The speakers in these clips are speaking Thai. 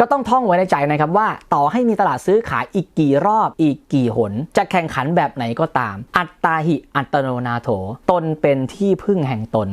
ก็ต้องท่องไว้ในใจนะครับว่าต่อให้มีตลาดซื้อขายอีกกี่รอบอีกกี่หน จะแข่งขันแบบไหนก็ตาม อัตตาหิอัตโนนาโถ ตนเป็นที่พึ่งแห่งตน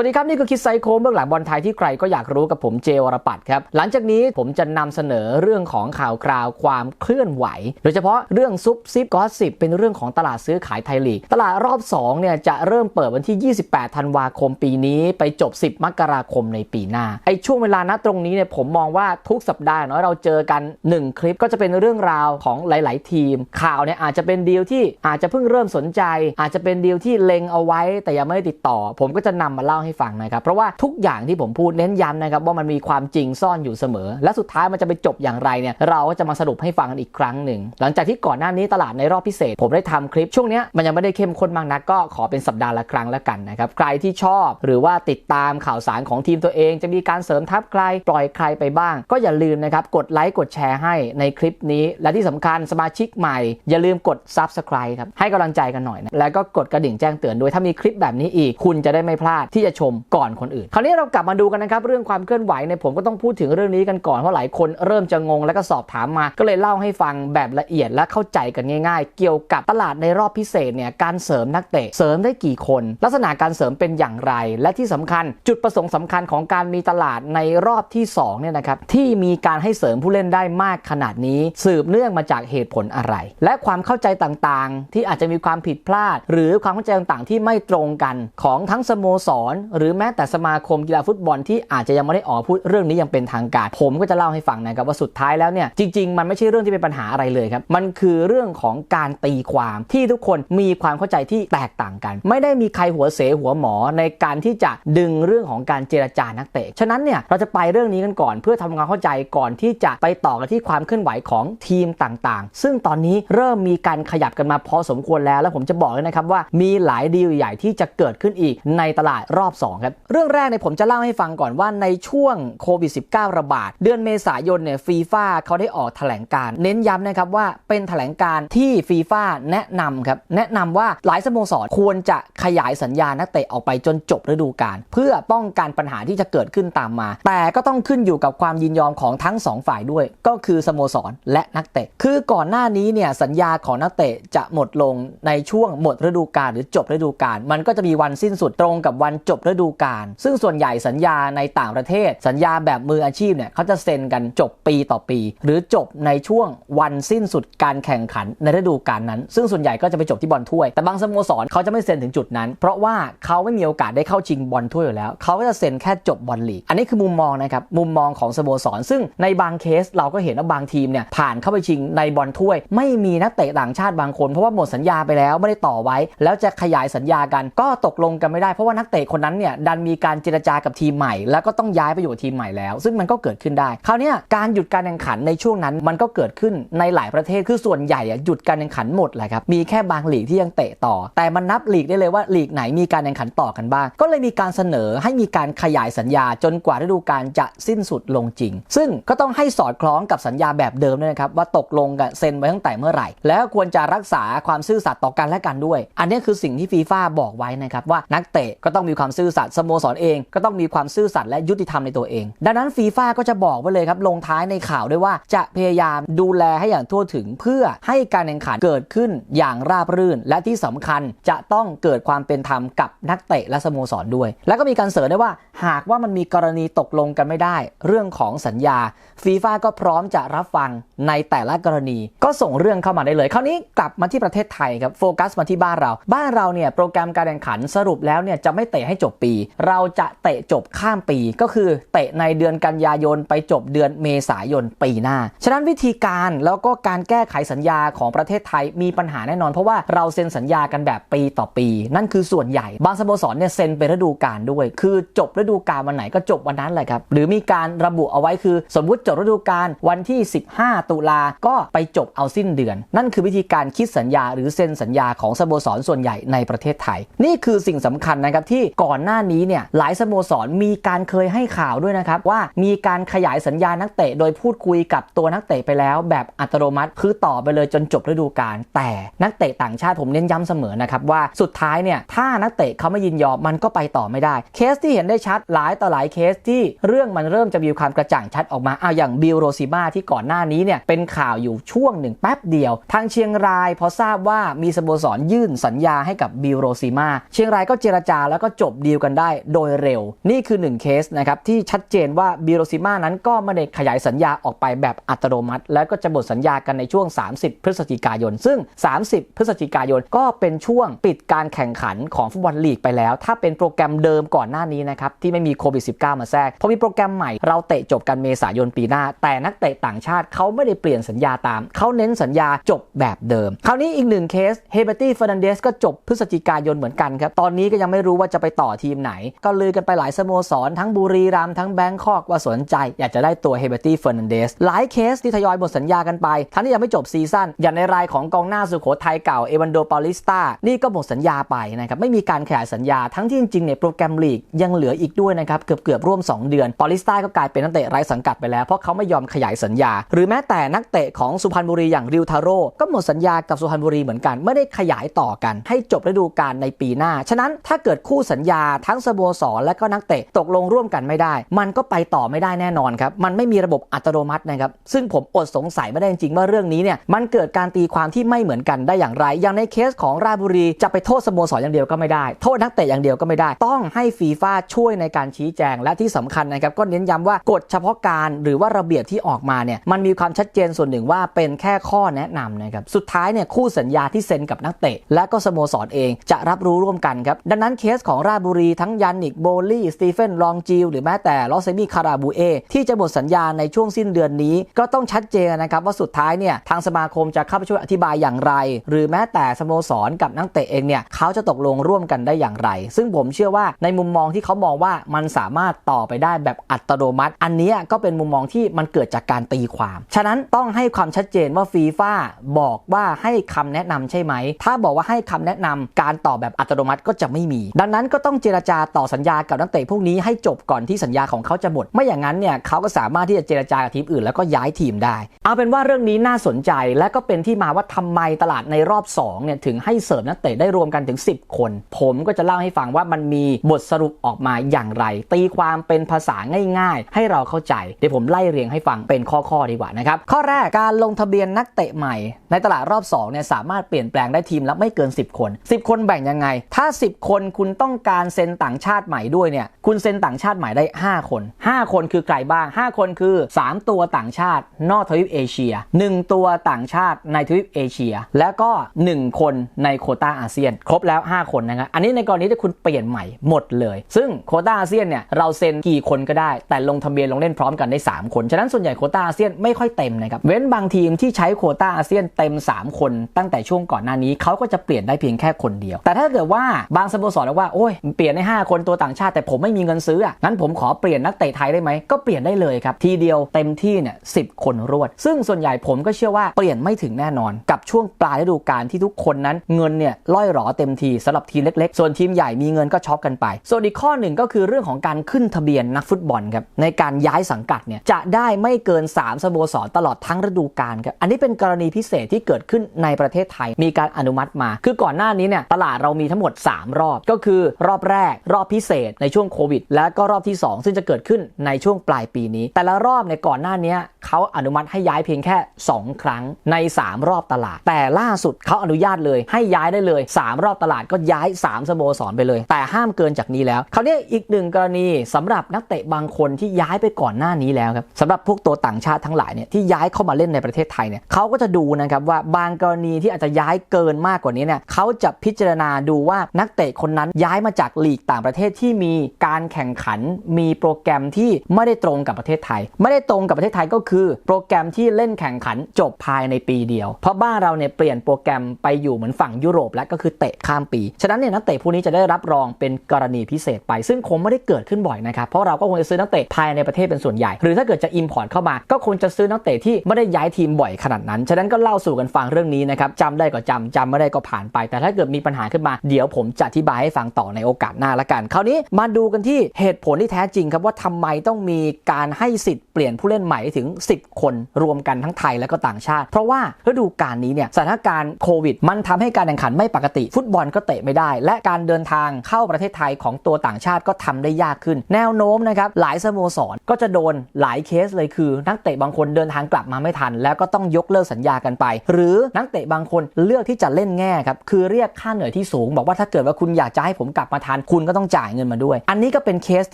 วัสดีครับ นี่คือคิดไซโคเบื้องหลังบอลไทยที่ใครก็อยากรู้กับผมเจวรปัตครับ หลังจากนี้ผมจะนำเสนอเรื่องของข่าวคราวความเคลื่อนไหว โดยเฉพาะเรื่องซุปซิปกอสซิบเป็นเรื่องของตลาดซื้อขายไทยลีก ตลาดรอบ2เนี่ยจะเริ่มเปิดวันที่ 28 ธันวาคมปีนี้ไปจบ 10 มกราคมในปีหน้าไอช่วงเวลาณตรงนี้เนี่ยผมมองว่าทุกสัปดาห์เนาะเราเจอกัน 1 คลิปก็จะเป็นเรื่องราวของหลาย ๆ ทีม ข่าวเนี่ยอาจจะเป็นดีลที่อาจจะเพิ่งเริ่มสนใจ อาจจะเป็นดีลที่เล็งเอาไว้แต่ยังไม่ได้ติดต่อ ผมก็จะนำมาเล่าให้ฟังนะครับ เพราะว่าทุกอย่างที่ผมพูดเน้นย้ำนะครับว่ามันมีความจริงซ่อนอยู่เสมอ และสุดท้ายมันจะไปจบอย่างไรเนี่ยเราก็จะมาสรุปให้ฟังกันอีกครั้งหนึ่ง หลังจากที่ก่อนหน้านี้ตลาดในรอบพิเศษ ผมได้ทำคลิปช่วงนี้มันยังไม่ได้เข้มข้นมากนักก็ขอเป็นสัปดาห์ละครั้งแล้วกันนะครับใครที่ชอบหรือว่าติดตามข่าวสารของทีมตัวเอง จะมีการเสริมทัพใครปล่อยใครไปบ้าง ก็อย่าลืมนะครับกดไลค์กดแชร์ให้ในคลิปนี้ และที่สำคัญสมาชิกใหม่ อย่าลืมกด Subscribe ครับให้กำลังใจกันหน่อยนะแล้วก็กดกระดิ่งแจ้งเตือนด้วยถ้ามีคลิปแบบนี้อีก คุณจะได้ไม่พลาดที่จะชมก่อนคนอื่น คราวนี้เรากลับมาดูกันนะครับเรื่องความเคลื่อนไหวเนี่ยผมก็ต้องพูดถึงเรื่องนี้กันก่อนเพราะหลายคนเริ่มจะงงแล้วก็สอบถามมา ก็เลยเล่าให้ฟังแบบละเอียดและเข้าใจกันง่าย ๆ เกี่ยวกับตลาดในรอบพิเศษเนี่ยการเสริมนักเตะเสริมได้กี่คน ลักษณะการเสริมเป็นอย่างไร และที่สำคัญ จุดประสงค์สำคัญของการมีตลาดในรอบที่2เนี่ยนะครับที่มีการให้เสริมผู้เล่นได้มากขนาดนี้ สืบเนื่องมาจากเหตุผลอะไร และความเข้าใจต่างๆ ที่อาจจะมีความผิดพลาด หรือความเข้าใจต่างๆ ที่ไม่ตรงกันของทั้งสโมสรหรือแม้แต่สมาคมกีฬาฟุตบอลที่อาจจะยังไม่ได้ออกพูดเรื่องนี้ยังเป็นทางการ ผมก็จะเล่าให้ฟังนะครับว่าสุดท้ายแล้วเนี่ยจริง ๆ มันไม่ใช่เรื่องที่เป็นปัญหาอะไรเลยครับมันคือเรื่องของการตีความที่ทุกคนมีความเข้าใจที่แตกต่างกัน ไม่ได้มีใครหัวเสหัวหมอในการที่จะดึงเรื่องของการเจรจานักเตะฉะนั้นเนี่ยเราจะไปเรื่องนี้กันก่อน เพื่อทำความเข้าใจก่อนที่จะไปต่อกันที่ความเคลื่อนไหวของทีมต่างๆ ซึ่งตอนนี้เริ่มมีการขยับกันมาพอสมควรแล้ว แล้วผมจะบอกเลยนะครับว่ามีหลายดีลใหญ่ที่จะเกิดขึ้นอีกในตลาดรอบ2 ครับ เรื่องแรกเนี่ยผมจะเล่าให้ฟังก่อนว่าในช่วงโควิด -19 ระบาด เดือนเมษายนเนี่ยฟีฟ่าเขาได้ออกแถลงการ เน้นย้ำนะครับว่าเป็นแถลงการที่ฟีฟ่าแนะนำครับแนะนำว่าหลายสโมสรควรจะขยายสัญญานักเตะออกไปจนจบฤดูกาลเพื่อป้องกันปัญหาที่จะเกิดขึ้นตามมา แต่ก็ต้องขึ้นอยู่กับความยินยอมของทั้ง 2 ฝ่ายด้วย ก็คือสโมสรและนักเตะ คือก่อนหน้านี้เนี่ยสัญญาของนักเตะจะหมดลงในช่วงหมดฤดูกาลหรือจบฤดูกาลมันก็จะมีวันสิ้นสุดตรงกับวันจบฤดูกาลซึ่งส่วนใหญ่สัญญาในต่างประเทศ สัญญาแบบมืออาชีพเนี่ยเขาจะเซ็นกันจบปีต่อปี หรือจบในช่วงวันสิ้นสุดการแข่งขันในฤดูกาลนั้น ซึ่งส่วนใหญ่ก็จะไปจบที่บอลถ้วย แต่บางสโมสรเขาจะไม่เซ็นถึงจุดนั้น เพราะว่าเขาไม่มีโอกาสได้เข้าชิงบอลถ้วยอยู่แล้วเขาก็จะเซ็นแค่จบบอลลีกอันนี้คือมุมมองนะครับมุมมองของสโมสร ซึ่งในบางเคสเราก็เห็นว่าบางทีมเนี่ยผ่านเข้าไปชิงในบอลถ้วย ไม่มีนักเตะต่างชาติบางคนเพราะว่าหมดสัญญาไปแล้วไม่ได้ต่อไว้ แล้วจะขยายสัญญากันก็ตกลงกันไม่ได้เพราะว่านักเตะคนนั้นเนี่ยดันมีการเจรจากับทีมใหม่ แล้วก็ต้องย้ายไปอยู่ทีมใหม่แล้ว ซึ่งมันก็เกิดขึ้นได้คราวนี้การหยุดการแข่งขันในช่วงนั้นมันก็เกิดขึ้นในหลายประเทศคือส่วนใหญ่อะหยุดการแข่งขันหมดแหละครับมีแค่บางลีกที่ยังเตะต่อ แต่มันนับลีกได้เลยว่าลีกไหนมีการแข่งขันต่อกันบ้าง ก็เลยมีการเสนอให้มีการขยายสัญญาจนกว่าฤดูกาลจะสิ้นสุดลงจริง ซึ่งก็ต้องให้สอดคล้องกับสัญญาแบบเดิมด้วยนะครับว่าตกลงกันเซ็นไว้ตั้งแต่เมื่อไหร่ แล้วควรจะรักษาความซื่อสัตย์ต่อกันและกันด้วย อันนี้คือสิ่งที่ฟีฟ่าบอกไว้นะครับว่านักเตะก็ต้องมีความซื่อสัตย์สโมสรเองก็ต้องมีความซื่อสัตย์และยุติธรรมในตัวเอง ดังนั้นฟีฟ่าก็จะบอกไว้เลยครับลงท้ายในข่าวด้วยว่าจะพยายามดูแลให้อย่างทั่วถึง เพื่อให้การแข่งขันเกิดขึ้นอย่างราบรื่น และที่สำคัญจะต้องเกิดความเป็นธรรมกับนักเตะและสโมสรด้วย แล้วก็มีการเสริมได้ว่า หากว่ามันมีกรณีตกลงกันไม่ได้ เรื่องของสัญญาฟีฟ่าก็พร้อมจะรับฟังในแต่ละกรณี ก็ส่งเรื่องเข้ามาได้เลย คราวนี้กลับมาที่ประเทศไทยครับโฟกัสมาที่บ้านเรา บ้านเราเนี่ยโปรแกรมการแข่งขันสรุปแล้วเนี่ยจะไม่เตะให้จบปี เราจะเตะจบข้ามปีก็คือเตะในเดือนกันยายนไปจบเดือนเมษายนปีหน้า ฉะนั้นวิธีการแล้วก็การแก้ไขสัญญาของประเทศไทยมีปัญหาแน่นอน เพราะว่าเราเซ็นสัญญากันแบบปีต่อปี นั่นคือส่วนใหญ่ บางสโมสรเนี่ยเซ็นเป็นฤดูกาลด้วย คือจบฤดูกาลวันไหนก็จบวันนั้นแหละครับหรือมีการระบุเอาไว้คือ สมมุติจบฤดูกาลวันที่ 15 ตุลาก็ไปจบเอาสิ้นเดือน นั่นคือวิธีการคิดสัญญา หรือเซ็นสัญญาของสโมสรส่วนใหญ่ในประเทศไทย นี่คือสิ่งสำคัญนะครับที่ก่อนอนหน้านี้เนี่ยหลายสโมสรมีการเคยให้ข่าวด้วยนะครับว่ามีการขยายสัญญานักเตะ โดยพูดคุยกับตัวนักเตะไปแล้ว แบบอัตโนมัติคือต่อไปเลยจนจบฤดูกาลแต่นักเตะต่างชาติผมเน้นย้ำเสมอนะครับว่าสุดท้ายเนี่ยถ้านักเตะเขาไม่ยินยอมมันก็ไปต่อไม่ได้ เคสที่เห็นได้ชัดหลายต่อหลายเคสที่เรื่องมันเริ่มจะมีความกระจ่างชัดออกมาเอาอย่างบิลโรซิมาที่ก่อนหน้านี้เนี่ยเป็นข่าวอยู่ช่วงหนึ่งแป๊บเดียว ทางเชียงรายพอทราบว่ามีสโมสรยื่นสัญญาให้กับบิลโรซิมาเชียงรายก็เจรจาแล้วก็จบดีลกันได้โดยเร็ว นี่คือหนึ่งเคสนะครับที่ชัดเจนว่าบิลโรซิมานั้นก็ไม่ได้ขยายสัญญาออกไปแบบอัตโนมัติ แล้วก็จะหมดสัญญากันในช่วง 30 พฤศจิกายน ซึ่ง 30 พฤศจิกายนก็เป็นช่วงปิดการแข่งขันของฟุตบอลลีกไปแล้ว ถ้าเป็นโปรแกรมเดิมก่อนหน้านี้นะครับที่ไม่มีโควิด -19 มาแทรกพอมีโปรแกรมใหม่เราเตะจบกันเมษายนปีหน้า แต่นักเตะต่างชาติเขาไม่ได้เปลี่ยนสัญญาตามเขาเน้นสัญญาจบแบบเดิม คราวนี้อีกหนึ่งเคสเฮเบตี้เฟอร์นันเดสก็จบพฤศจิกายนเหมือนกันครับตอนนี้ก็ยังไม่รู้ว่าจะไปต่อทีมไหน ก็ลือกันไปหลายสโมสร ทั้งบุรีรัมย์ทั้งแบงคอกว่าสนใจ อยากจะได้ตัวเฮเบตี้เฟอร์นันเดสหลายเคสที่ทยอยหมดสัญญากันไปทั้งที่ยังไม่จบซีซั่นอย่างในรายของกองหน้าสุโขทัยเก่าเอวันโดปาลิสตานี่ก็หมดสัญญาไปนะครับไม่มีการขยายสัญญาทั้งที่จริงๆเนี่ยโปรแกรมลีกยังเหลืออีกด้วยนะครับเกือบเกือบร่วม 2 เดือนปาลิสตาก็กลายเป็นนักเตะไร้สังกัดไปแล้วเพราะเขาไม่ยอมขยายสัญญา หรือแม้แต่นักเตะของสุพรรณบุรีอย่างริวทาโร่ก็หมดสัญญากับสุพรรณบุรีเหมือนกันไม่ได้ขยายต่อกัน ให้จบฤดูกาลในปีหน้า ฉะนั้นถ้าเกิดคู่สัญญาทั้งสโมสรและก็นักเตะตกลงร่วมกันไม่ได้ มันก็ไปต่อไม่ได้แน่นอนครับ มันไม่มีระบบอัตโนมัตินะครับ ซึ่งผมอดสงสัยไม่ได้จริงๆว่าเรื่องนี้เนี่ย มันเกิดการตีความที่ไม่เหมือนกันได้อย่างไร อย่างในเคสของราชบุรีจะไปโทษสโมสรอย่างเดียวก็ไม่ได้ โทษนักเตะอย่างเดียวก็ไม่ได้ ต้องให้ฟีฟ่าช่วยในการชี้แจง และที่สำคัญนะครับ ก็เน้นย้ำว่ากฎเฉพาะการหรือว่าระเบียบที่ออกมาเนี่ย มันมีความชัดเจนส่วนหนึ่งว่าเป็นแค่ข้อแนะนำนะครับ สุดท้ายเนี่ยคู่สัญญาที่เซ็นกับนักเตะ และก็สโมสรเองจะรับรู้ร่วมกันครับ ดังนั้นเคสของราชบุรีทั้งยันนิกโบลี่สตีเฟนลองจิลหรือแม้แต่ลอสเซมีคาราบูเอที่จะหมดสัญญาในช่วงสิ้นเดือนนี้ ก็ต้องชัดเจนนะครับว่าสุดท้ายเนี่ยทางสมาคมจะเข้าไปช่วยอธิบายอย่างไร หรือแม้แต่สโมสรกับนักเตะเองเนี่ยเขาจะตกลงร่วมกันได้อย่างไร ซึ่งผมเชื่อว่าในมุมมองที่เขามองว่ามันสามารถต่อไปได้แบบอัตโนมัติ อันนี้ก็เป็นมุมมองที่มันเกิดจากการตีความ ฉะนั้นต้องให้ความชัดเจนว่าฟีฟ่าบอกว่าให้คำแนะนำใช่ไหม ถ้าบอกว่าให้คำแนะนำการต่อแบบอัตโนมัติก็จะไม่มี ดังนั้นก็ต้องเจรจาต่อสัญญากับนักเตะพวกนี้ให้จบก่อนที่สัญญาของเขาจะหมด ไม่อย่างนั้นเนี่ยเขาก็สามารถที่จะเจรจากับทีมอื่น แล้วก็ย้ายทีมได้ เอาเป็นว่าเรื่องนี้น่าสนใจและก็เป็นที่มาว่าทำไมตลาดในรอบ2เนี่ยถึงให้เสริมนักเตะได้รวมกันถึง 10 คน ผมก็จะเล่าให้ฟังว่ามันมีบทสรุปออกมาอย่างไร ตีความเป็นภาษาง่าย ๆ ให้เราเข้าใจเดี๋ยวผมไล่เรียงให้ฟังเป็นข้อๆดีกว่านะครับข้อแรกการลงทะเบียนนักเตะใหม่ ในตลาดรอบ2เนี่ยสามารถเปลี่ยนแปลงได้ทีมละไม่เกิน 10 คน 10 คนแบ่งยังไง ถ้า 10 คนคุณต้องการเซ็นต่างชาติใหม่ด้วยเนี่ยคุณเซ็นต่างชาติใหม่ได้ 5 คน 5 คนคือใครบ้าง 5 คนคือ 3 ตัวต่างชาตินอกทวีปเอเชีย 1 ตัวต่างชาติในทวีปเอเชีย แล้วก็ 1 คนในโคต้าอาเซียน ครบแล้ว 5 คนนะครับอันนี้ในกรณีที่คุณเปลี่ยนใหม่หมดเลย ซึ่งโคต้าอาเซียนเนี่ยเราเซ็นกี่คนก็ได้ แต่ลงทะเบียนลงเล่นพร้อมกันได้ 3 คน ฉะนั้นส่วนใหญ่โคต้าอาเซียนไม่ค่อยเต็มนะครับเว้นบางทีมที่ใช้โคต้าอาเซียนเต็ม 3 คนตั้งแต่ช่วงก่อนหน้านี้เขาก็จะเปลี่ยนได้เพียงแค่คนเดียว แต่ถ้าเกิดว่าบางสโมสรบอกว่าโอ้ยเปลี่ยนได้5คนตัวต่างชาติแต่ผมไม่มีเงินซื้ออะงั้นผมขอเปลี่ยนนักเตะไทยได้ไหมก็เปลี่ยนได้เลยครับทีเดียวเต็มที่เนี่ยสิคนรวด ซึ่งส่วนใหญ่ผมก็เชื่อว่าเปลี่ยนไม่ถึงแน่นอน กับช่วงปลายฤดูกาลที่ทุกคนนั้นเงินเนี่ยล่อยหรอเต็มทีสำหรับทีมเล็กๆ ส่วนทีมใหญ่มีเงินก็ช็อปกันไป ส่วนอีกข้อหนึ่งก็คือเรื่องของการขึ้นทะเบียนนักฟุตบอลครับในการย้ายสังกัดเนี่ยจะได้ไม่เกิน 3สโมสรตลอดทั้งฤดูกาลครับอันนี้เป็นกรณีพิเศษที่เกิดขึ้นในประเทศไทยมีการอนุมัติมา คือก่อนหน้านี้เนี่ยตลาดเรามีทั้งหมด 3 รอบก็คือรอบแรก รอบพิเศษในช่วงโควิด และก็รอบที่ 2 ซึ่งจะเกิดขึ้นในช่วงปลายปีนี้ แต่ละรอบในก่อนหน้านี้เขาอนุมัติให้ย้ายเพียงแค่ 2 ครั้งใน 3 รอบตลาด แต่ล่าสุดเขาอนุญาตเลยให้ย้ายได้เลย 3 รอบตลาดก็ย้าย 3สโมสรไปเลย แต่ห้ามเกินจากนี้แล้วเขาเนี่ยอีกหนึ่งกรณีสำหรับนักเตะบางคนที่ย้ายไปก่อนหน้านี้แล้วครับสำหรับพวกตัวต่างชาติทั้งหลายเนี่ยที่ย้ายเข้ามาเล่นในประเทศไทยเนี่ยเขาก็จะดูนะครับว่าบางกรณีที่อาจจะย้ายเกินมากกว่านี้เนี่ยเขาจะพิจารณาดูว่านักเตะคนนั้นย้ายมาจากลีกต่างประเทศที่มีการแข่งขันมีโปรแกรมที่ไม่ได้ตรงกับประเทศไทย ไม่ได้ตรงกับประเทศไทยก็คือ โปรแกรมที่เล่นแข่งขันจบภายในปีเดียว เพราะบ้านเราเนี่ยเปลี่ยนโปรแกรมไปอยู่เหมือนฝั่งยุโรปและก็คือเตะข้ามปี ฉะนั้นเนี่ยนักเตะพวกนี้จะได้รับรองเป็นกรณีพิเศษไป ซึ่งคงไม่ได้เกิดขึ้นบ่อยนะครับเพราะเราก็คงจะซื้อนักเตะภายในประเทศเป็นส่วนใหญ่ หรือถ้าเกิดจะอิมพอร์ตเข้ามา ก็คงจะซื้อนักเตะที่ไม่ได้ย้ายทีมบ่อยขนาดนั้นฉะนั้นก็เล่าสู่กันฟังเรื่องนี้นะครับจำได้ก็จำจำไม่ได้ก็ผ่านไป แต่ถ้าเกิดมีปัญหาขึ้นมาเดี๋ยวผมจะอธิบายให้ฟังต่อในโออกาสหน้าละกัน คราวนี้มาดูกันที่เหตุผลที่แท้จริงครับว่าทำไมต้องมีการให้สิทธิ์เปลี่ยนผู้เล่นใหม่ถึง 10 คนรวมกันทั้งไทยและก็ต่างชาติ เพราะว่าฤดูกาลนี้เนี่ยสถานการณ์โควิด มันทำให้การแข่งขันไม่ปกติ ฟุตบอลก็เตะไม่ได้ และการเดินทางเข้าประเทศไทยของตัวต่างชาติก็ทำได้ยากขึ้น แนวโน้มนะครับหลายสโมสรก็จะโดนหลายเคสเลยคือ นักเตะบางคนเดินทางกลับมาไม่ทัน แล้วก็ต้องยกเลิกสัญญากันไป หรือนักเตะบางคนเลือกที่จะเล่นแง่ครับคือเรียกค่าเหนื่อยที่สูง บอกว่าถ้าเกิดว่าคุณอยากจะให้ผมกลับมาทันคุณก็ต้องจ่ายเงินมาด้วย อันนี้ก็เป็นเคส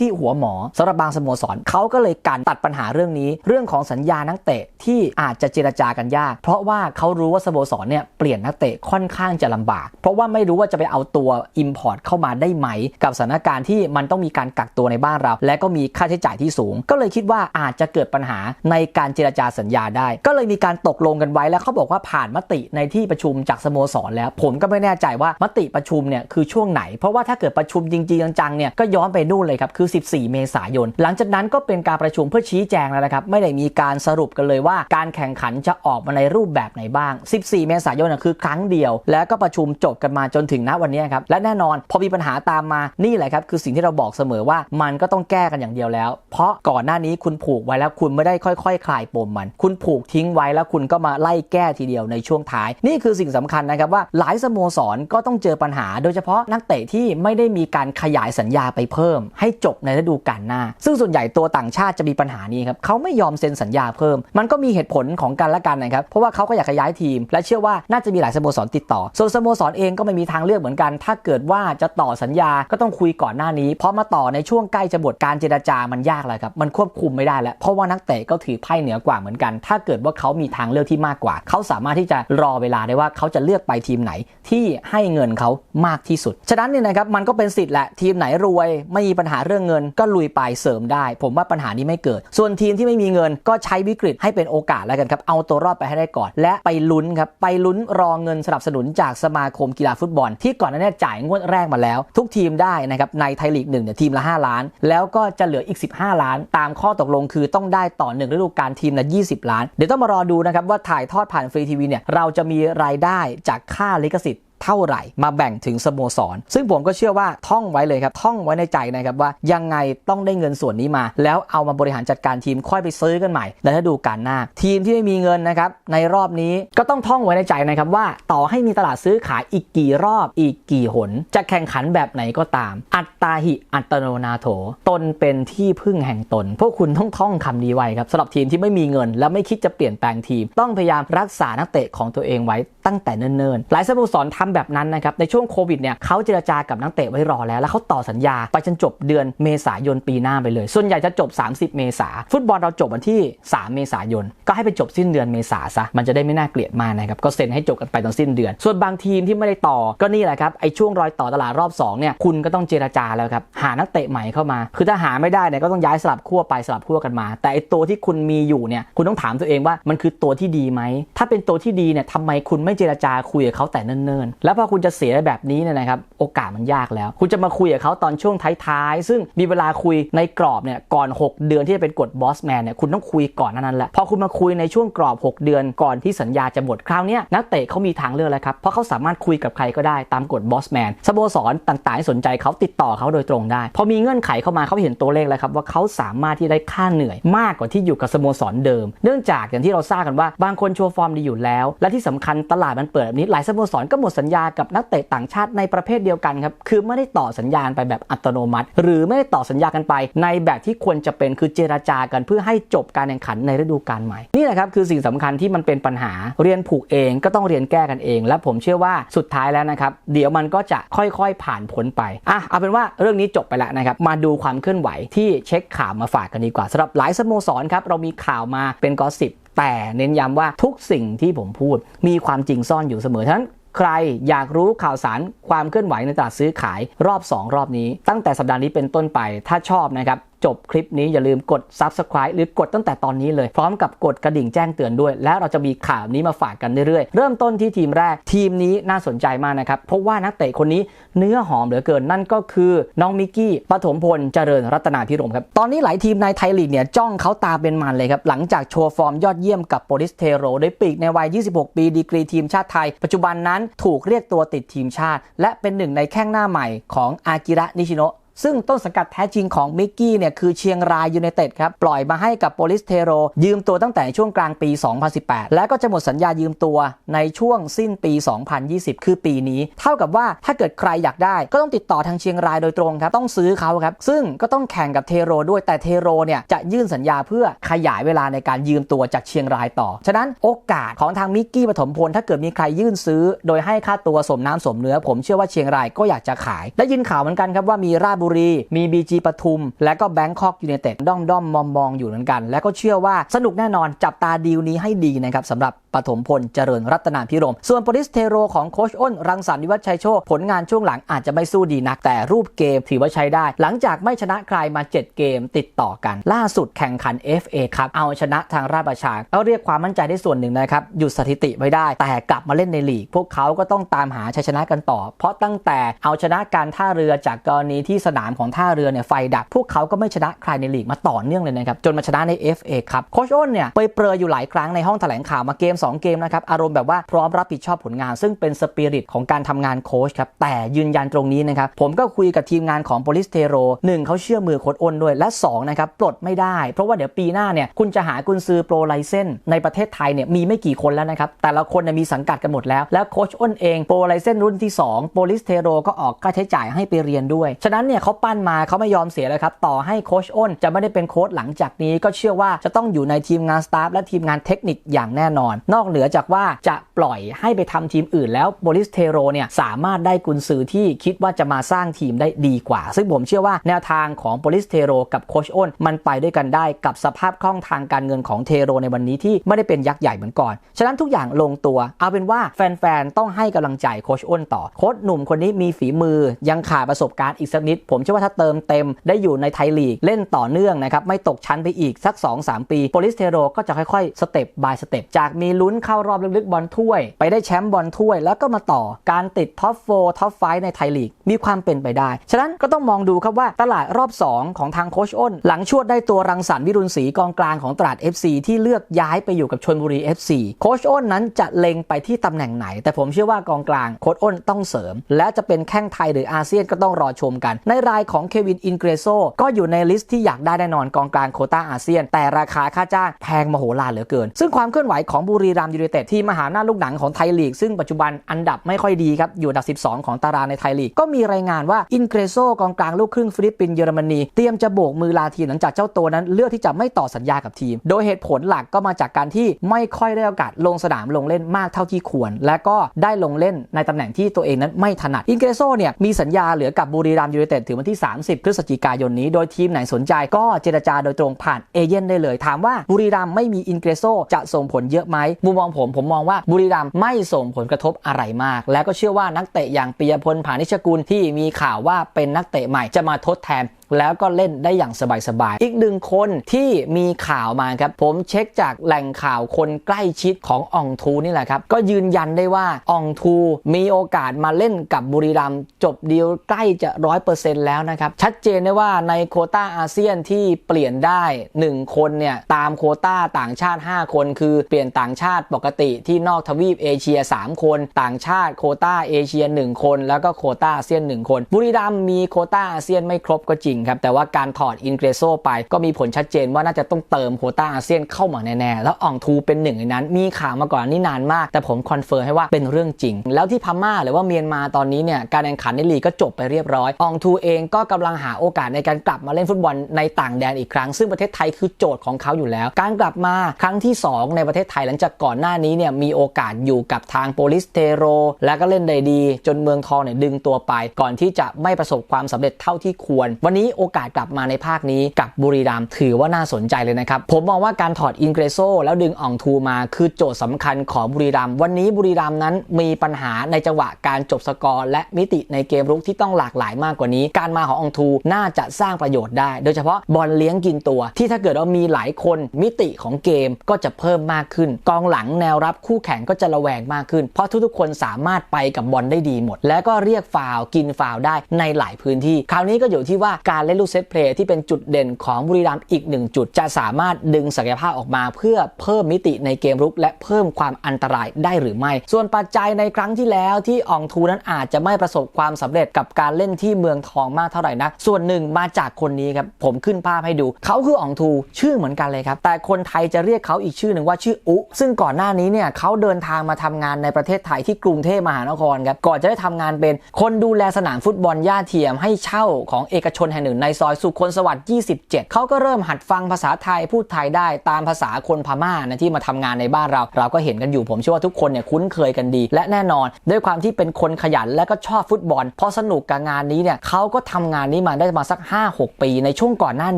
ที่หัวหมอสำหรับบางสโมสรเขาก็เลยการตัดปัญหาเรื่องนี้ เรื่องของสัญญานักเตะที่อาจจะเจรจากันยาก เพราะว่าเขารู้ว่าสโมสรเนี่ยเปลี่ยนนักเตะค่อนข้างจะลำบาก เพราะว่าไม่รู้ว่าจะไปเอาตัว Import เข้ามาได้ไหม กับสถานการณ์ที่มันต้องมีการกักตัวในบ้านเรา และก็มีค่าใช้จ่ายที่สูง ก็เลยคิดว่าอาจจะเกิดปัญหาในการเจรจาสัญญาได้ ก็เลยมีการตกลงกันไว้แล้วเขาบอกว่าผ่านมติในที่ประชุมจากสโมสรแล้ว ผมก็ไม่แน่ใจว่ามติประชุมเนี่ยคือช่วงไหน เพราะว่าถ้าเกิดประชุมจริงๆจังๆเนี่ยก็ย้อนไปนู่นเลยครับคือ 14 เมษายน หลังจากนั้นก็เป็นการประชุมเพื่อชี้แจงแล้วนะครับไม่ได้มีการสรุปกันเลยว่า การแข่งขันจะออกมาในรูปแบบไหนบ้าง 14 เมษายนนะคือครั้งเดียว แล้วก็ประชุมจบกันมาจนถึงณวันนี้ครับและแน่นอนพอมีปัญหาตามมานี่แหละครับคือสิ่งที่เราบอกเสมอว่ามันก็ต้องแก้กันอย่างเดียวแล้ว เพราะก่อนหน้านี้คุณผูกไว้แล้วคุณไม่ได้ค่อยๆคลายปมมัน คุณผูกทิ้งไว้แล้วคุณก็มาไล่แก้ทีเดียวในช่วงท้าย นี่คือสิ่งสำคัญนะครับว่าหลายสโมสรก็ต้องเจอปัญหา โดยเฉพาะนักเตะที่ไม่ได้มีการขยายสัญญาไปเพิ่ม ให้จบในฤดูกาลหน้า ซึ่งส่วนใหญ่ตัวต่างชาติจะมีปัญหานี้ครับเขาไม่ยอมเซ็นสัญญาเพิ่ม มันก็มีเหตุผลของกันและกันนะครับเพราะว่าเขาก็อยากขยายทีม และเชื่อว่าน่าจะมีหลายสโมสรติดต่อ ส่วนสโมสรเองก็ไม่มีทางเลือกเหมือนกัน ถ้าเกิดว่าจะต่อสัญญาก็ต้องคุยก่อนหน้านี้ เพราะมาต่อในช่วงใกล้จะหมดการเจรจามันยากแล้วครับมันควบคุมไม่ได้แล้วเพราะว่านักเตะก็ถือไพ่เหนือกว่าเหมือนกัน ถ้าเกิดว่าเขามีทางเลือกที่มากกว่า เขาสามารถที่จะรอเวลาได้ว่าเขาจะเลือกไปทีมไหนที่ให้เงินเขามากที่สุด ฉะนั้นเนี่ยนะครับมันก็เป็นสิทธิ์แหละ ทีมไหนรวย ไม่มีปัญหาเรื่องเงิน ก็ลุยไปเสริมได้ ผมว่าปัญหานี้ไม่เกิด ส่วนทีมที่ไม่มีเงินก็ใช้วิกฤตให้เป็นโอกาสแล้วกันครับเอาตัวรอดไปให้ได้ก่อน และไปลุ้นครับไปลุ้นรอเงินสนับสนุนจากสมาคมกีฬาฟุตบอล ที่ก่อนหน้านี้จ่ายงวดแรกมาแล้ว ทุกทีมได้นะครับในไทยลีกหนึ่งเนี่ยทีมละ 5 ล้าน แล้วก็จะเหลืออีก 15 ล้าน ตามข้อตกลงคือต้องได้ต่อหนึ่งฤดูกาลทีมละ 20 ล้าน เดี๋ยวต้องมารอดูนะครับว่าถ่ายทอดผ่านฟรีทีวีเนี่ยเราจะมีรายได้จากค่าลิขสิทธิ์ เท่าไหร่มาแบ่งถึงสโมสร ซึ่งผมก็เชื่อว่าท่องไว้เลยครับ ท่องไว้ในใจนะครับว่ายังไงต้องได้เงินส่วนนี้มา แล้วเอามาบริหารจัดการทีมค่อยไปซื้อกันใหม่ในฤดูกาลหน้า ทีมที่ไม่มีเงินนะครับในรอบนี้ก็ต้องท่องไว้ในใจนะครับว่าต่อให้มีตลาดซื้อขายอีกกี่รอบอีกกี่หน จะแข่งขันแบบไหนก็ตาม อัตตาหิอัตโนนาโถ ตนเป็นที่พึ่งแห่งตน พวกคุณต้องท่องคำนี้ไว้ครับสำหรับทีมที่ไม่มีเงิน และไม่คิดจะเปลี่ยนแปลงทีม ต้องพยายามรักษานักเตะของตัวเองไว้ตั้งแต่เนิ่นๆหลายสโมสรททำแบบนั้นนะครับในช่วงโควิดเนี่ยเขาเจรจากับนักเตะไว้รอแล้ว แล้วเขาต่อสัญญาไปจนจบเดือนเมษายนปีหน้าไปเลย ส่วนใหญ่จะจบ 30 เมษาฟุตบอลเราจบวันที่ 3 เมษายน ก็ให้ไปจบสิ้นเดือนเมษาซะมันจะได้ไม่น่าเกลียดมากนะครับก็เซ็นให้จบกันไปตอนสิ้นเดือน ส่วนบางทีมที่ไม่ได้ต่อก็นี่แหละครับไอ้ช่วงรอยต่อตลาดรอบ2เนี่ยคุณก็ต้องเจรจาแล้วครับหานักเตะใหม่เข้ามา คือถ้าหาไม่ได้เนี่ยก็ต้องย้ายสลับขั้วไปสลับขั้วกันมา แต่ไอ้ตัวที่คุณมีอยู่เนี่ยคุณต้องถามตัวเองว่ามันคือตัวที่ดีไหมถ้าเป็นตัวที่ดีเนี่ยทำไมคุณไม่เจรจาคุยกับเขาแต่เนิ่นๆแล้วพอคุณจะเสียแบบนี้เนี่ยนะครับโอกาสมันยากแล้ว คุณจะมาคุยกับเขาตอนช่วงท้ายๆ ซึ่งมีเวลาคุยในกรอบเนี่ยก่อน 6 เดือนที่จะเป็นกฎบอสแมนเนี่ยคุณต้องคุยก่อนนั้นแหละพอคุณมาคุยในช่วงกรอบ 6 เดือนก่อนที่สัญญาจะหมดคราวนี้นักเตะเขามีทางเลือกแล้วครับเพราะเขาสามารถคุยกับใครก็ได้ตามกฎบอสแมนสโมสรต่างๆที่สนใจเขาติดต่อเขาโดยตรงได้ พอมีเงื่อนไขเข้ามาเขาเห็นตัวเลขแล้วครับว่าเขาสามารถที่ได้ค่าเหนื่อย มากกว่าที่อยู่กับสโมสรเดิม เนื่องจากอย่างที่เราทราบกันว่าบางคนโชว์ฟอร์มดีอยู่แล้ว และที่สำคัญตลาดมันเปิดแบบนี้หลายสโมสรก็หมดสัญญญากับนักเตะต่างชาติในประเภทเดียวกันครับคือไม่ได้ต่อสัญญาณไปแบบอัตโนมัติ หรือไม่ได้ต่อสัญญากันไป ในแบบที่ควรจะเป็นคือเจราจากันเพื่อให้จบการแข่งขันในฤดูกาลใหม่นี่แหละครับคือสิ่งสำคัญที่มันเป็นปัญหาเรียนผูกเองก็ต้องเรียนแก้กันเอง และผมเชื่อว่าสุดท้ายแล้วนะครับเดี๋ยวมันก็จะค่อยๆผ่านพ้นไปอะเอาเป็นว่าเรื่องนี้จบไปแล้วนะครับมาดูความเคลื่อนไหวที่เช็คข่าวมาฝากกันดีกว่าสำหรับหลายสโมสรครับเรามีข่าวมาเป็นกอสิบแต่เน้นย้ำว่าทุกสิ่งที่ผมพูดมีความจริงซ่อนอยู่เสมอฉะนั้น ใครอยากรู้ข่าวสารความเคลื่อนไหวในตลาดซื้อขายรอบ 2 รอบนี้ ตั้งแต่สัปดาห์นี้เป็นต้นไปถ้าชอบนะครับ จบคลิปนี้อย่าลืมกด Subscribe หรือกดตั้งแต่ตอนนี้เลย พร้อมกับกดกระดิ่งแจ้งเตือนด้วย และเราจะมีข่าวนี้มาฝากกันเรื่อยๆ เริ่มต้นที่ทีมแรกทีมนี้น่าสนใจมากนะครับ เพราะว่านักเตะคนนี้เนื้อหอมเหลือเกินนั่นก็คือน้องมิกกี้ปฐมพลเจริญรัตนาพิรมครับตอนนี้หลายทีมในไทยลีกเนี่ยจ้องเขาตาเป็นมันเลยครับหลังจากโชว์ฟอร์มยอดเยี่ยมกับโปลิสเทโรโดยปีกในวัย 26 ปีดีกรีทีมชาติไทย ปัจจุบันนั้นถูกเรียกตัวติดทีมชาติ และเป็นหนึ่งในแข้งหน้าใหม่ของอากิระนิชิโนะ ซึ่งต้นสังกัดแท้จริงของมิกกี้เนี่ยคือเชียงรายยูไนเต็ดครับ ปล่อยมาให้กับโปลิสเทโร ยืมตัวตั้งแต่ช่วงกลางปี 2018 และก็จะหมดสัญญายืมตัวในช่วงสิ้นปี 2020 คือปีนี้ เท่ากับว่าถ้าเกิดใครอยากได้ก็ต้องติดต่อทางเชียงรายโดยตรงครับ ต้องซื้อเขาครับ ซึ่งก็ต้องแข่งกับเทโรด้วยแต่เทโรเนี่ยจะยื่นสัญญาเพื่อขยายเวลาในการยืมตัวจากเชียงรายต่อ ฉะนั้นโอกาสของทางมิกกี้ปฐมพลถ้าเกิดมีใครยื่นซื้อ โดยให้ค่าตัวสมน้ำสมเนื้อ ผมเชื่อว่าเชียงรายก็อยากจะขาย ได้ยินข่าวเหมือนกันครับว่ามีราชบุรี มีบีจีปทุม และก็แบงคอกยูเนเต็ดด้อมด้อมมองมองอยู่เหมือนกัน และก็เชื่อว่าสนุกแน่นอนจับตาดีลนี้ให้ดีนะครับสำหรับ ปฐมพลเจริญรัตนาพิรม ส่วนโปลิสเทโรของโคชอ้น รังสรรค์วิวัฒชัยโชคผลงานช่วงหลังอาจจะไม่สู้ดีนัก แต่รูปเกมถือว่าใช้ได้ หลังจากไม่ชนะใครมา 7 เกมติดต่อกัน ล่าสุดแข่งขัน FA ครับเอาชนะทางราชประชาก็เรียกความมั่นใจได้ส่วนหนึ่งนะครับหยุดสถิติไว้ได้ แต่กลับมาเล่นในลีก พวกเขาก็ต้องตามหาชัยชนะกันต่อ เพราะตั้งแต่เอาชนะการท่าเรือจากกรณีที่สนามของท่าเรือเนี่ยไฟดับ พวกเขาก็ไม่ชนะใครในลีกมาต่อเนื่องเลยนะครับจนมาชนะใน FA ครับโคชอ้นเนี่ยไปเปรยอยู่หลายครั้งในห้องแถลงข่าวมาเกม2 เกมนะครับ อารมณ์แบบว่าพร้อมรับผิดชอบผลงาน ซึ่งเป็นสปิริตของการทำงานโค้ชครับ แต่ยืนยันตรงนี้นะครับ ผมก็คุยกับทีมงานของโปลิสเทโรหนึ่งเขาเชื่อมือโค้ชอ้นด้วย และ 2 นะครับ ปลดไม่ได้ เพราะว่าเดี๋ยวปีหน้าเนี่ยคุณจะหากุนซือโปรไลเซนในประเทศไทยเนี่ยมีไม่กี่คนแล้วนะครับ แต่ละคนเนี่ยมีสังกัดกันหมดแล้ว แล้วโค้ชอ้นเองโปรไลเซนรุ่นที่2โปลิสเทโรก็ออกค่าใช้จ่ายให้ไปเรียนด้วย ฉะนั้นเนี่ยเขาปั้นมาเขาไม่ยอมเสียเลยครับต่อให้โค้ชอ้นจะไม่ได้เป็นโค้ชหลังจากนี้ก็เชื่อว่าจะต้องอยู่ในทีมงานสตาฟและทีมงานเทคนิคอย่างแน่นอนนอกเหนือจากว่าจะปล่อยให้ไปทำทีมอื่นแล้วโบลิสเทโรเนี่ยสามารถได้กุนซือที่คิดว่าจะมาสร้างทีมได้ดีกว่า ซึ่งผมเชื่อว่าแนวทางของโบลิสเทโรกับโคชอ้น มันไปด้วยกันได้กับสภาพคล่องทางการเงินของเทโรในวันนี้ที่ไม่ได้เป็นยักษ์ใหญ่เหมือนก่อน ฉะนั้นทุกอย่างลงตัว เอาเป็นว่าแฟนๆ ต้องให้กำลังใจโคชอ้นต่อ โค้ชหนุ่มคนนี้มีฝีมือ ยังขาดประสบการณ์อีกสักนิด ผมเชื่อว่าถ้าเติมเต็มได้อยู่ในไทยลีกเล่นต่อเนื่องนะครับไม่ตกชั้นไปอีกสัก 2-3 ปีโปลิสเทโรก็จะค่อยๆสเต็ปบายสเต็ปจากมีลนเข้ารอบลึกๆบอลถ้วย ไปได้แชมป์บอลถ้วย แล้วก็มาต่อการติดท็อปโฟท็อปไฟในไทยลีกมีความเป็นไปได้ ฉะนั้นก็ต้องมองดูครับว่าตลาดรอบ 2 ของทางโคชอ้น หลังชวดได้ตัวรังสรรค์วิรุณศรีกองกลางของตลาด FC ที่เลือกย้ายไปอยู่กับชนบุรี FC โคชอ้นนั้นจะเล็งไปที่ตำแหน่งไหน แต่ผมเชื่อว่ากองกลางโคชอ้นต้องเสริม และจะเป็นแข้งไทยหรืออาเซียนก็ต้องรอชมกัน ในรายของเควินอินเกรโซก็อยู่ในลิสต์ที่อยากได้แน่นอนกองกลางโคต้าอาเซียน แต่ราคาค่าจ้างแพงมโหฬารเหลือเกิน ซึ่งความเคลื่อนไหวของบุรีรีรัมยูไนเต็ดที่มหาอำนาจลูกหนังของไทยลีก ซึ่งปัจจุบันอันดับไม่ค่อยดีครับ อยู่อันดับ 12 ของตารางในไทยลีก ก็มีรายงานว่าอินเกรโซกองกลางลูกครึ่งฟิลิปปินส์เยอรมนีเตรียมจะโบกมือลาทีมหลังจากเจ้าตัวนั้นเลือกที่จะไม่ต่อสัญญากับทีม โดยเหตุผลหลักก็มาจากการที่ไม่ค่อยได้โอกาสลงสนามลงเล่นมากเท่าที่ควร และก็ได้ลงเล่นในตำแหน่งที่ตัวเองนั้นไม่ถนัดอินเกรโซเนี่ยมีสัญญาเหลือกับบุรีรัมยูไนเต็ดถึงวันที่ 30 พฤศจิกายนนี้ โดยทีมไหนสนใจก็เจรจาโดยตรงผ่านเอเย่นได้เลย ถามว่าบุรีรัมไม่มีอินเกรโซจะส่งผลเยอะไหมมุมมองผมผมมองว่าบุรีรัมย์ไม่ส่งผลกระทบอะไรมาก และก็เชื่อว่านักเตะอย่างปียพลผานิชกุลที่มีข่าวว่าเป็นนักเตะใหม่จะมาทดแทน แล้วก็เล่นได้อย่างสบายๆ อีกหนึ่งคนที่มีข่าวมาครับ ผมเช็คจากแหล่งข่าวคนใกล้ชิดของอองทูนี่แหละครับ ก็ยืนยันได้ว่าอองทูมีโอกาสมาเล่นกับบุรีรัมย์จบดีลใกล้จะร้อยเปอร์เซ็นต์แล้วนะครับ ชัดเจนได้ว่าในโคต้าอาเซียนที่เปลี่ยนได้ 1 คนเนี่ย ตามโคต้าต่างชาติ 5 คนคือเปลี่ยนต่างชาติปกติที่นอกทวีปเอเชีย 3 คน ต่างชาติโคต้าเอเชีย 1 คน แล้วก็โคต้าอาเซียน 1 คน บุรีรัมย์มีโคต้าอาเซียนไม่ครบก็จริงครับ แต่ว่าการถอดอินเกรโซไปก็มีผลชัดเจนว่าน่าจะต้องเติมโคต้าอาเซียนเข้ามาแน่ๆ แล้วอ่องทูเป็นหนึ่งในนั้น มีข่าวมาก่อนนี่นานมาก แต่ผมคอนเฟิร์มให้ว่าเป็นเรื่องจริง แล้วที่พม่าหรือว่าเมียนมาตอนนี้เนี่ยการแข่งขันในลีกก็จบไปเรียบร้อยอองทูเองก็กำลังหาโอกาสในการกลับมาเล่นฟุตบอลในต่างแดนอีกครั้ง ซึ่งประเทศไทยคือโจทย์ของเขาอยู่แล้ว การกลับมาครั้งที่ 2 ในประเทศไทยหลังจากก่อนหน้านี้เนี่ยมีโอกาสอยู่กับทางโปลิสเทโร แล้วก็เล่นได้ดี จนเมืองทองเนี่ยดึงตัวไป ก่อนที่จะไม่ประสบความสำเร็จเท่าที่ควร วันนี้นี้โอกาสกลับมาในภาคนี้กับบุรีรัมย์ถือว่าน่าสนใจเลยนะครับ ผมมองว่าการถอดอินเกรโซแล้วดึงอ่องทูมาคือโจทย์สำคัญของบุรีรัมย์วันนี้บุรีรัมย์นั้นมีปัญหาในจังหวะการจบสกอร์และมิติในเกมรุกที่ต้องหลากหลายมากกว่านี้ การมาของอ่องทูน่าจะสร้างประโยชน์ได้ โดยเฉพาะบอลเลี้ยงกินตัว ที่ถ้าเกิดว่ามีหลายคนมิติของเกมก็จะเพิ่มมากขึ้น กองหลังแนวรับคู่แข่งก็จะระแวงมากขึ้น เพราะทุกๆ คนสามารถไปกับบอลได้ดีหมด แล้วก็เรียกฟาวกินฟาวได้ในหลายพื้นที่ คราวนี้ก็อยู่ที่ว่าการเล่นลูกเซตเพลย์ที่เป็นจุดเด่นของบุรีรัมย์อีกหนึ่งจุด จะสามารถดึงศักยภาพออกมา เพื่อเพิ่มมิติในเกมรุก และเพิ่มความอันตรายได้หรือไม่ ส่วนปัจจัยในครั้งที่แล้วที่อองทูนั้นอาจจะไม่ประสบความสำเร็จกับการเล่นที่เมืองทองมากเท่าไหร่นัก ส่วนหนึ่งมาจากคนนี้ครับผมขึ้นภาพให้ดูเขาคืออองทูชื่อเหมือนกันเลยครับ แต่คนไทยจะเรียกเขาอีกชื่อหนึ่งว่าชื่ออุ ซึ่งก่อนหน้านี้เนี่ยเขาเดินทางมาทำงานในประเทศไทยที่กรุงเทพมหานครครับก่อนจะได้ทำงานเป็นคนดูแลสนามฟุตบอลย่าเทียมให้เช่าของเอกชนแห่งหนึ่งในซอยสุคนสวัสดิ์27 เขาก็เริ่มหัดฟังภาษาไทยพูดไทยได้ตามภาษาคนพม่านะที่มาทำงานในบ้านเรา เราก็เห็นกันอยู่ผมเชื่อว่าทุกคนเนี่ยคุ้นเคยกันดี และแน่นอน ด้วยความที่เป็นคนขยันและก็ชอบฟุตบอลพอสนุกกับงานนี้เนี่ยเขาก็ทำงานนี้มาได้มาสัก 5-6 ปีในช่วงก่อนหน้า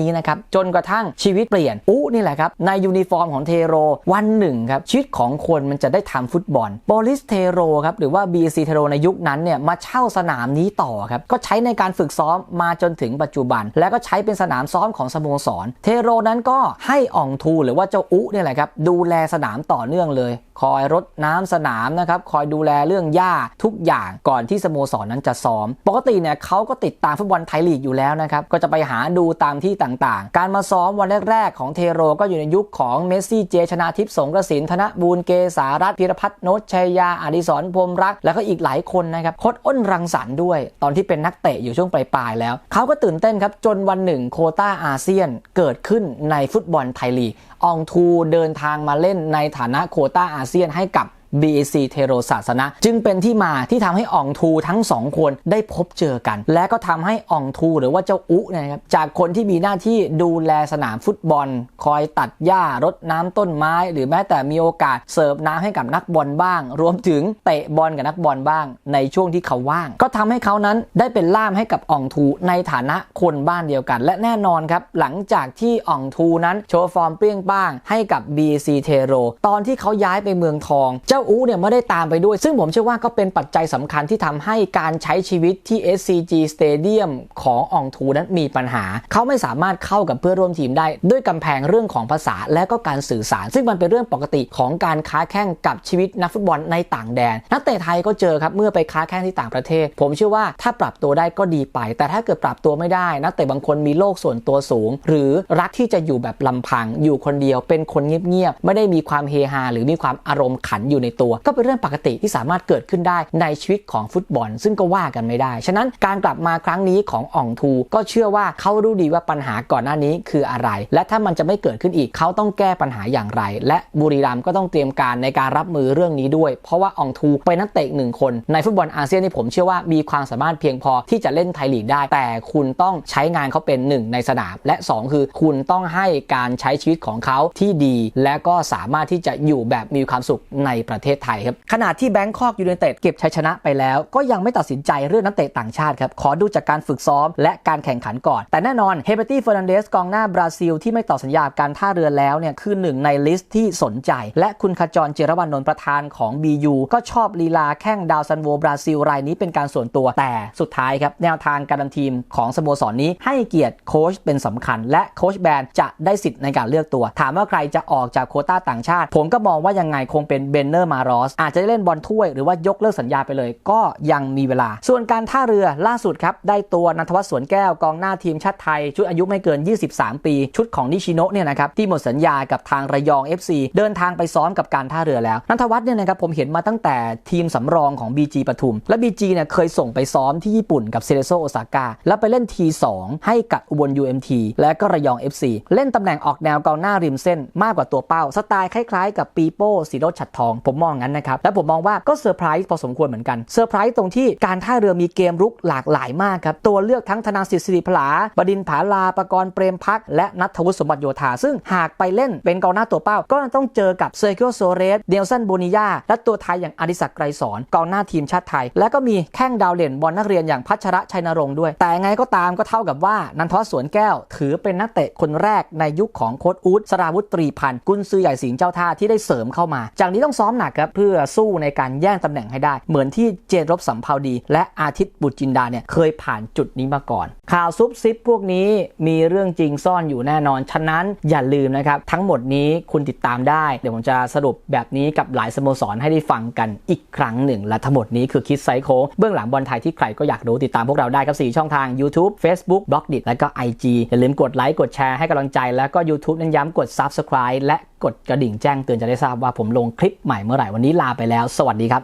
นี้นะครับจนกระทั่งชีวิตเปลี่ยนอุ๊นี่แหละครับในยูนิฟอร์มของเทโรวันหนึ่งครับชีวิตของคนมันจะได้ทำฟุตบอลโปลิสเทโรครับหรือว่า BC เทโรในยุคนั้นเนี่ยมาเช่าสนามนี้ต่อครับก็ใช้ในการฝึกซ้อมมาจนถึงปัจจุบัน และก็ใช้เป็นสนามซ้อมของสโมสร เทโรนั้นก็ให้อ่องทูหรือว่าเจ้าอุเนี่ยแหละครับดูแลสนามต่อเนื่องเลยคอยรดน้ำสนามนะครับ คอยดูแลเรื่องหญ้าทุกอย่างก่อนที่สโมสรนั้นจะซ้อม ปกติเนี่ยเขาก็ติดตามฟุตบอลไทยลีกอยู่แล้วนะครับ ก็จะไปหาดูตามที่ต่างๆ การมาซ้อมวันแรกๆ ของเทโรก็อยู่ในยุคของเมสซี่เจชนาทิพย์สงกระสินธนบูลเกษารัตพิรพัฒน์โนชชัยยาอดิศรพรมรัก แล้วก็อีกหลายคนนะครับโคดอ้นรังสรรค์ด้วย ตอนที่เป็นนักเตะอยู่ช่วงปลายๆแล้วเขาก็ตื่นเต้นครับจนวันหนึ่งโคต้าอาเซียนเกิดขึ้นในฟุตบอลไทยลีก อองทูเดินทางมาเล่นในฐานะโควต้าอาเซียนให้กับ BAC เทโรศาสนะ จึงเป็นที่มาที่ทำให้อองทูทั้งสองคนได้พบเจอกัน และก็ทำให้อองทูหรือว่าเจ้าอุนะครับจากคนที่มีหน้าที่ดูแลสนามฟุตบอล คอยตัดหญ้ารดน้ำต้นไม้ หรือแม้แต่มีโอกาสเสิร์ฟน้ำให้กับนักบอลบ้าง รวมถึงเตะบอลกับนักบอลบ้าง ในช่วงที่เขาว่าง ก็ทำให้เขานั้นได้เป็นล่ามให้กับอองทูในฐานะคนบ้านเดียวกัน และแน่นอนครับหลังจากที่อองทูนั้นโชว์ฟอร์มเปรี้ยงป้างให้กับ BC เทโรตอนที่เขาย้ายไปเมืองทอง เจ้าอูเนี่ยไม่ได้ตามไปด้วย ซึ่งผมเชื่อว่าก็เป็นปัจจัยสำคัญที่ทำให้การใช้ชีวิตที่ SCG Stadium ของอองทูนั้นมีปัญหา เขาไม่สามารถเข้ากับเพื่อนร่วมทีมได้ด้วยกำแพงเรื่องของภาษาและก็การสื่อสาร ซึ่งมันเป็นเรื่องปกติของการค้าแข่งกับชีวิตนักฟุตบอลในต่างแดน นักเตะไทยก็เจอครับเมื่อไปค้าแข่งที่ต่างประเทศ ผมเชื่อว่าถ้าปรับตัวได้ก็ดีไป แต่ถ้าเกิดปรับตัวไม่ได้ นักเตะบางคนมีโลกส่วนตัวสูง หรือรักที่จะอยู่แบบลำพัง อยู่คนเดียวเป็นคนเงียบๆไม่ได้มีความเฮฮาหรือมีความอารมณ์ขันอยู่ในตัว ก็เป็นเรื่องปกติที่สามารถเกิดขึ้นได้ในชีวิตของฟุตบอล ซึ่งก็ว่ากันไม่ได้ ฉะนั้นการกลับมาครั้งนี้ของอ่องทู ก็เชื่อว่าเขารู้ดีว่าปัญหาก่อนหน้านี้คืออะไร และถ้ามันจะไม่เกิดขึ้นอีกเขาต้องแก้ปัญหาอย่างไร และบุรีรัมย์ก็ต้องเตรียมการในการรับมือเรื่องนี้ด้วย เพราะว่าอ่องทูเป็นนักเตะหนึ่งคนในฟุตบอลอาเซียนที่ผมเชื่อว่ามีความสามารถเพียงพอที่จะเล่นไทยลีกได้ แต่คุณต้องใช้งานเขาเป็นหนึ่งในสนาม และสองคือคุณต้องให้การใช้ชีวิตของเขาที่ดี และก็สามารถที่จะอยู่แบบมีความสุขในประเทศไทยครับขณะที่แบงคอกยูไนเต็ดเก็บชัยชนะไปแล้ว ก็ยังไม่ตัดสินใจเรื่องนักเตะต่างชาติครับขอดูจากการฝึกซ้อมและการแข่งขันก่อน แต่แน่นอนเฮเบตี้เฟอร์นันเดสกองหน้าบราซิล ที่ไม่ต่อสัญญาการท่าเรือแล้วเนี่ยคือหนึ่งในลิสต์ที่สนใจ และคุณขจรเจรวันนนท์ประธานของ BU ก็ชอบลีลาแข้งดาวซันโวบราซิลรายนี้เป็นการส่วนตัวแต่สุดท้ายครับแนวทางการนำทีมของสโมสรนนี้ให้เกียรติโค้ชเป็นสำคัญ และโค้ชแบนจะได้สิทธิ์ในการเลือกตัว ถามว่าใครจะออกจากโคต้าต่างชาติ ผมก็มองว่ายังไงคงเป็นเบนเนอร์มารอสอาจจะได้เล่นบอลถ้วยหรือว่ายกเลิกสัญญาไปเลย ก็ยังมีเวลา ส่วนการท่าเรือล่าสุดครับ ได้ตัวนันทวัฒน์สวนแก้วกองหน้าทีมชาติไทย ชุดอายุไม่เกิน 23 ปี ชุดของนิชิโนะเนี่ยนะครับที่หมดสัญญากับทางระยอง FC เดินทางไปซ้อมกับการท่าเรือแล้วนันทวัฒน์เนี่ยนะครับผมเห็นมาตั้งแต่ทีมสำรองของ BG ปทุม และ BG เนี่ยเคยส่งไปซ้อมที่ญี่ปุ่นกับเซเรโซโอซาก้าแล้วไปเล่น T2 ให้กับอุบล UMT และก็ระยอง FC เล่นตำแหน่งออกแนวกองหน้าริมเส้น มากกว่าตัวเป้าสไตล์คล้ายๆ กับปีโป้สีรจน์ฉัดทองผมผมมองงั้นนะครับ และผมมองว่าก็เซอร์ไพรส์พอสมควรเหมือนกันเซอร์ไพรส์ตรงที่การท่าเรือมีเกมรุกหลากหลายมากครับ ตัวเลือกทั้งธนาสิทธิ์สิริพลาบดินผาลาประกรณ์เปรมพัก และนัทวุฒิสมบัติโยธา ซึ่งหากไปเล่นเป็นกองหน้าตัวเป้า ก็ต้องเจอกับเซอร์เคิลโซเรสเดลสันโบนิยาและตัวไทยอย่างอดิศักดิ์ไกรสอนกองหน้าทีมชาติไทย และก็มีแข้งดาวเด่นบอลนักเรียนอย่างพัชระชัยนรงค์ด้วย แต่ไงก็ตามก็เท่ากับว่านันทวัฒน์สวนแก้ว ถือเป็นนักเตะคนแรกในยุคของโค้ชอู๊ดสราวุธตรีพันธ์กุนซือใหญ่สิงห์เจ้าท่าที่ได้เสริมเข้ามา จากนี้ต้องซ้อมหนักครับเพื่อสู้ในการแย่งตำแหน่งให้ได้ เหมือนที่เจนรบสัมภาวดี และอาทิตย์บุตรจินดาเนี่ยเคยผ่านจุดนี้มาก่อน ข่าวซุบซิบพวกนี้มีเรื่องจริงซ่อนอยู่แน่นอน ฉะนั้นอย่าลืมนะครับ ทั้งหมดนี้คุณติดตามได้ เดี๋ยวผมจะสรุปแบบนี้กับหลายสโมสรให้ได้ฟังกันอีกครั้งหนึ่ง และทั้งหมดนี้คือคิดไซโคงเบื้องหลังบอลไทยที่ใครก็อยากรู้ติดตามพวกเราได้ครับ4ช่องทาง YouTube Facebook b l o g d i t และก็ IG อย่าลืมกดไลค์กดแชร์ให้กำลังใจแล้วก็ YouTube เน้นย้ำกด Subscribe และ ดกระดิ่งแจ้งเตือนจะได้ทราบว่าผมลงคลิปใหม่เมื่อไหร่วันนี้ลาไปแล้ว สวัสดีครับ